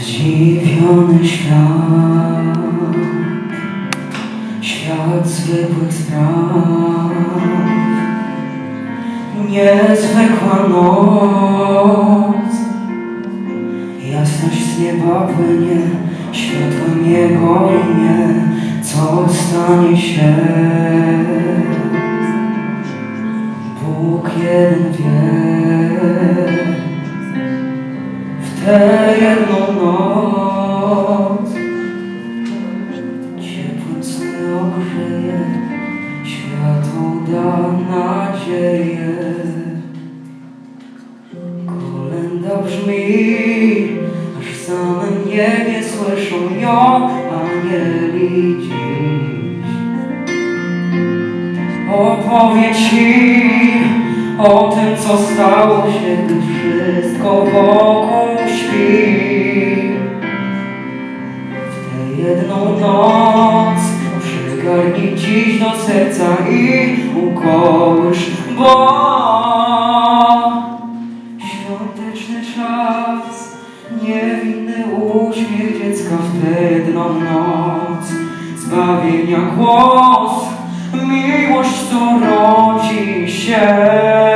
Zdziwiony świat, świat zwykłych spraw, niezwykła noc, jasność z nieba płynie, światłem Jego imię, co stanie się. Tę jedną noc ciepłym sny ogrzeje, światło da nadzieję. Kolenda brzmi, aż w samym niebie słyszą ją anieli dziś. Opowie ci o tym, co stało się, gdy wszystko wokół noc przygarnij dziś do serca i ukołysz, bo świąteczny czas, niewinny uśmiech dziecka w tę jedną noc, zbawienia głos, miłość, co rodzi się.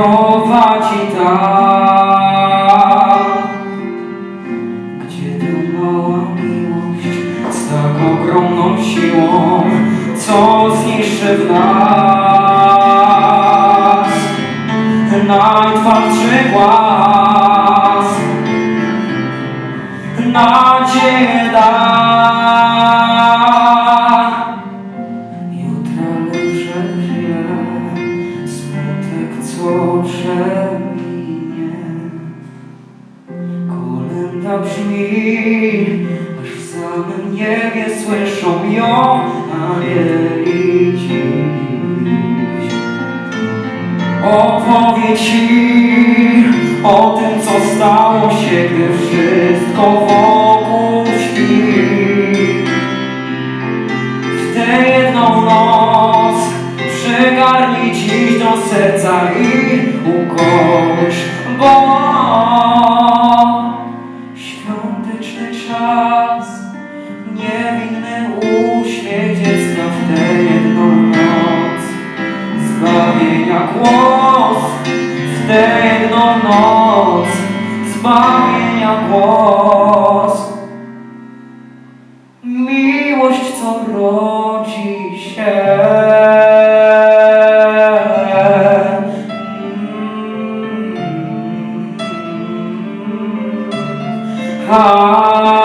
Prowadzi tam, gdzie ta mała miłość z tak ogromną siłą, co zniszczy w nas najtwardszy głaz nadzieję da. Kolenda brzmi, aż w samym niebie słyszą ją anieli dziś. Opowie ci o tym, co stało się, gdy wszystko wokół śpi. W tę jedną noc przygarnij dziś do serca i ukołysz, jedną noc zbawienia głos. Miłość co rodzi się. Mm.